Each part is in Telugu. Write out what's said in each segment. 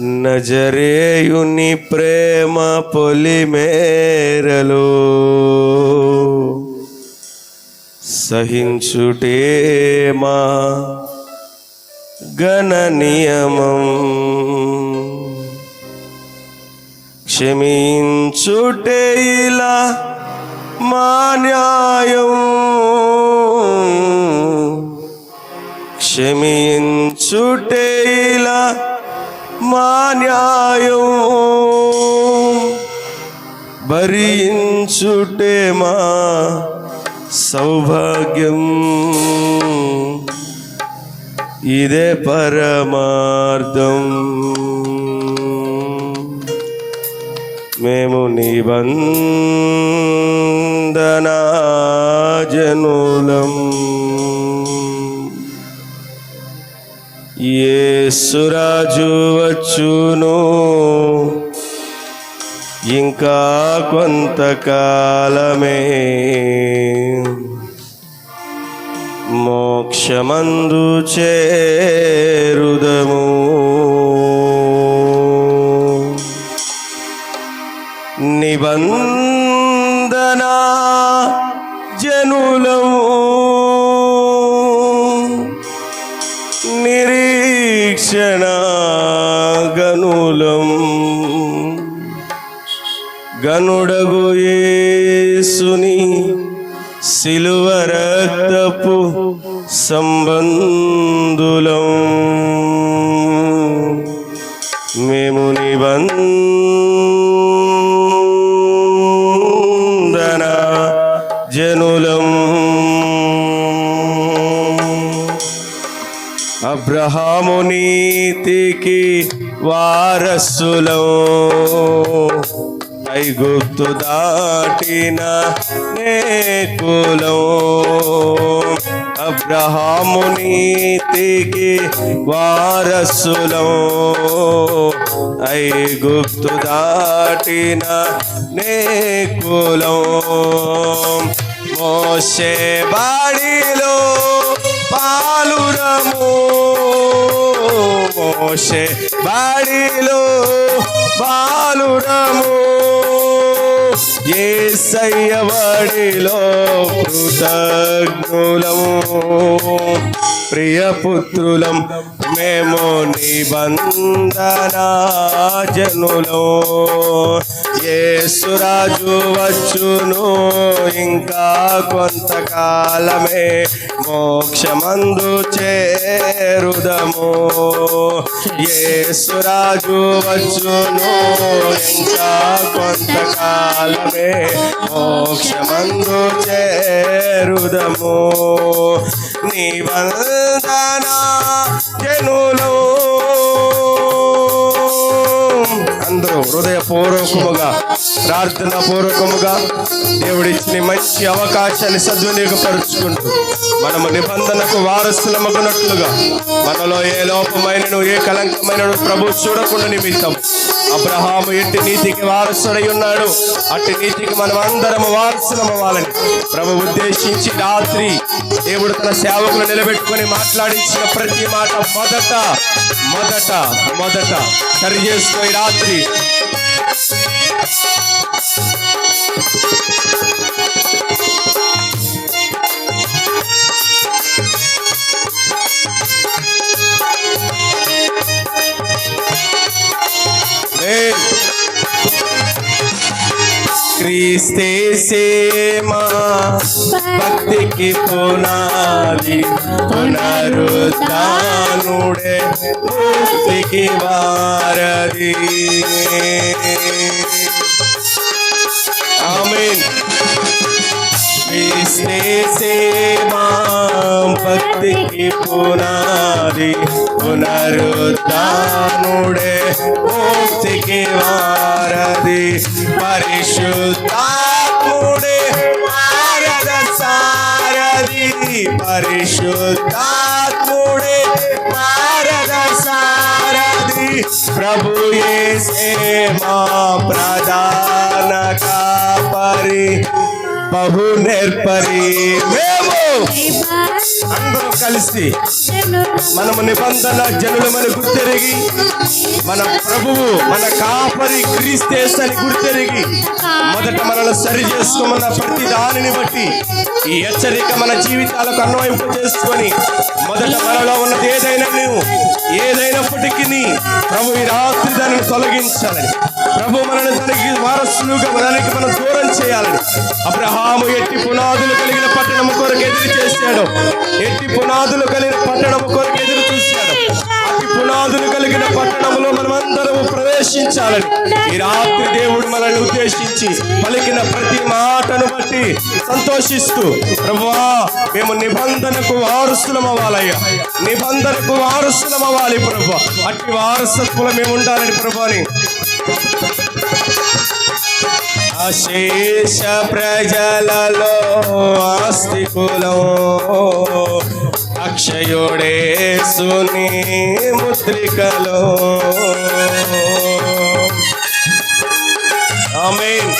నజరేయుని ప్రేమ పొలిమేరలో సహించుటేమా గణ నియమం? క్షమించుటే ఇలా మా న్యాయం. క్షమించుటే ఇలా మా న్యాయం భరించుటే మా సౌభాగ్యం? ఇదే పరమార్థం. మేము నిబంధనా జనులం యేసురాజు వచ్చును. ఇంకా కొంతకాలమే మోక్షమందు చేరుదము. నిబంధన జనులము గనుడగు యేసుని సిలువ రక్తపు సంబంధులం. మేము నిబంధన జనులం. అబ్రహాము నీతికి వారసులం. ఐగుప్తు దాటిన నేకులం అబ్రహాము నీతికి వారసులం ఐగుప్తు దాటిన నే నేకులం మోసే బాడిలో పాలురము. మోసే బాడిలో బాలురము ఏ సయ్యబడిలో కృతజ్ఞులము. ప్రియపుత్రులం మేము నిబంధనాజనులో జనులం యేసురాజు వచ్చును ఇంకా కొంతకాలమే. మోక్షమందు చేరుదము. ఏసురాజు వచ్చును ఇంకా కొంతకాలమే. మోక్షమందు చేరుదము. నీ వందనా జనులు హృదయపూర్వకముగా ప్రార్థన పూర్వకముగా దేవుడిచ్చిన మంచి అవకాశాన్ని సద్వినియోగపరుచుకుంటూ మనము నిబంధనకు వారసులమగునట్లుగా మనలో ఏ లోపమైనను ఏ కలంకమైనను ప్రభు చూడకుండా నిమిత్తం అబ్రహాము ఎట్టి నీతికి వారసుడై ఉన్నాడు. అట్టి నీతికి మనం అందరం వారసులం అవ్వాలని ప్రభు ఉద్దేశించి రాత్రి దేవుడు తన సేవకులు నిలబెట్టుకొని మాట్లాడించిన ప్రతి మాట మొదట మొదట మొదట సరి చేసుకో क्रिस्ते से भक्ति की पुनाली पुनरुदानुड़े भक्ति की वारदी आमीन। क्रिस्ते से भक्ति की पुनाली పునరుద్ధానుడే ముక్తికి వారది పరిశుద్ధాత్ముడే వారద సారది పరిశుద్ధాత్ముడే వారద సారది ప్రభు యేసే మా ప్రధాన కాపరి బహు నేర్పరి మేము అందరూ కలిసి మనము నిబంధన జనులమని గుర్తెరిగి మన ప్రభువు మన కాపరి క్రీస్తేసని గుర్తెరిగి మొదట మనల్ని సరి చేసుకోమన్న ప్రతి దానిని బట్టి ఈ హెచ్చరిక మన జీవితాలకు అన్వయింపు చేసుకొని మొదట మనలో ఉన్నది ఏదైనా నువ్వు ఏదైనప్పటికీ ప్రభు ఈ రాత్రి దానిని తొలగించాలని. ప్రభు మనల్ని దానికి వారసులుగా దానికి మనం దూరం చేయాలని. అబ్రహాము ఎట్టి పునాదులు కలిగిన పట్టణము కొరకు ఎదురు చేశాడు. ఎట్టి పునాదులు కలిగిన పట్టణము కొరకు ఎదురు చూశాడు. పునాదులు కలిగిన పట్టణంలో మనమందరం ప్రవేశించాలని. ఈ రాత్రి దేవుడు మనల్ని ఉద్దేశించి పలికిన ప్రతి మాటను బట్టి సంతోషిస్తూ ప్రభువా మేము నిబంధనకు వారసులం అవ్వాలయ్యా. నిబంధనకు వారసులం అవ్వాలి ప్రభు అట్టి వారసత్వం మేము ఉండాలని ప్రభు అని అశేష ప్రజలలో ఆస్తికులం అక్షయుడే సుని ముద్రికలో. ఆమేన్.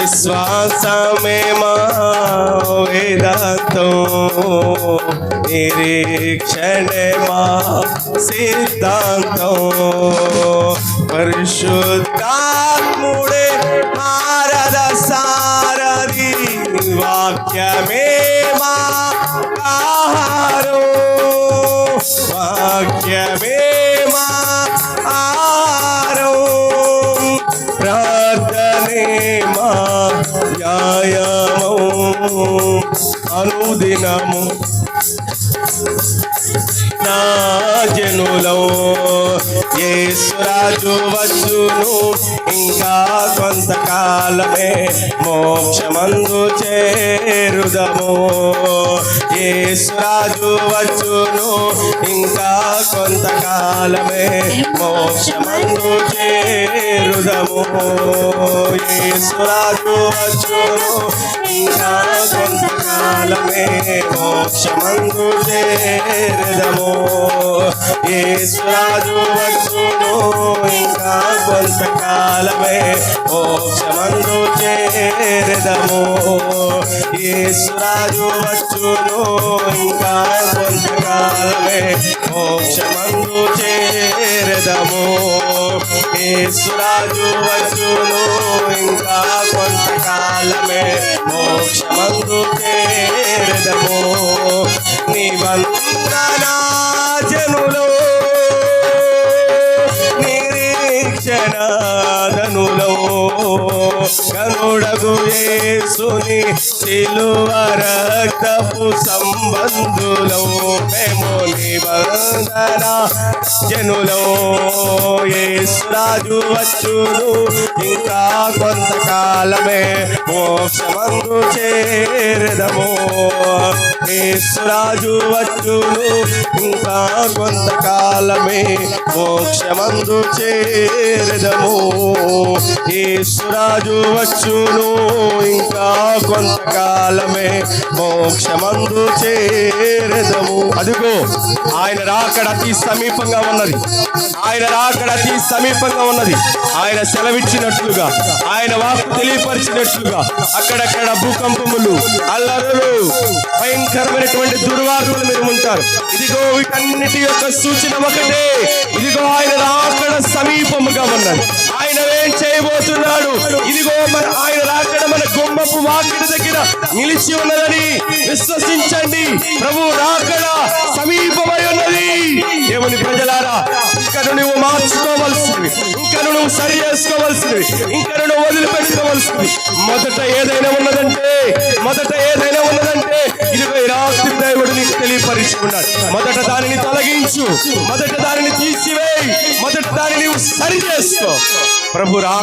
విశ్వాసమే మా వేదాంతం. నిరీక్షణే మా సిద్ధాంతం. పరిశుద్ధాత్ముడే మారద సారది వాక్యమే మా ఆహారో. వాక్యమే మా ఆహారో. ప్రార్థనే మా వ్యాయామం. అనుదినము నా జనులం యేసురాజు వచ్చును. ఇంకా కొంతకాలమే మోక్షమందు చేరుదము. యేసురాజు వచ్చును. ఇంకా కొంతకాలమే మోక్షమందు చేరుదము. యేసురాజు వచ్చును. ఇంకా కాలమే మోక్షమందు చేరదము. యేసురాజు వచ్చును ఇంకా కొంతకాలమే మోక్షమందు చేరదము. యేసురాజు వచ్చును ఇంకా కొంతకాలమే మోక్షమందు చేరదము. యేసురాజు వచ్చును ఇంకా కొంతకాలమే మోక్షమందు కనుడగు ఏసుని సిలువ రక్తపు సంబంధులో. మేము నిబంధన జనులో. యేసురాజు వచ్చును. ఇంకా కొంతకాలమే మోక్షమందు చేరదము. యేసురాజు వచ్చును ఇంకా కొంతకాలమే మోక్షమందు చేరదము. ఈశ్వరాజు వచ్చును ఇంకా కొంతకాలమే మోక్షమందు చేరదము. అదిగో ఆయన రాకడ అతి సమీపంగా ఉన్నది. ఆయన రాకడ అతి సమీపంగా ఉన్నది. ఆయన సెలవిచ్చినట్లుగా ఆయన వాక్కు తెలియపరిచినట్లుగా అక్కడక్కడ భూకంపములు అల్లరులు భయంకరమైనటువంటి దుర్వార్తలు మీరు ఉంటారు ఇదిగో వీటన్నిటి యొక్క సూచన ఒకటే. ఇదిగో ఆయన రాకడ సమీపముగా ఉన్నది. ఆయన ఏం చేయబోతున్నాడు ఇదిగో మన ఆయన రాకడ మన గుమ్మపు వాకిడి దగ్గర నిలిచి ఉన్నదని విశ్వసించండి. ప్రభు రాకడ సమీపమై ఉన్నది. దేవుని ప్రజలారా ఇంకా నువ్వు మార్చుకోవాల్సింది ఇంకా నువ్వు సరి చేసుకోవాల్సింది ఇంకా నువ్వు వదిలిపెట్టుకోవాల్సింది మొదట ఏదైనా ఉన్నదంటే మొదట ఏదైనా ఉన్నదంటే ఇదిగో రాత్రి దేవుడు నీకు తెలియపరుచుకున్నాడు. మొదట దానిని తొలగించు. మొదట దానిని తీసివేయి. మొదట దానిని సరి చేసుకో. ప్రభు రా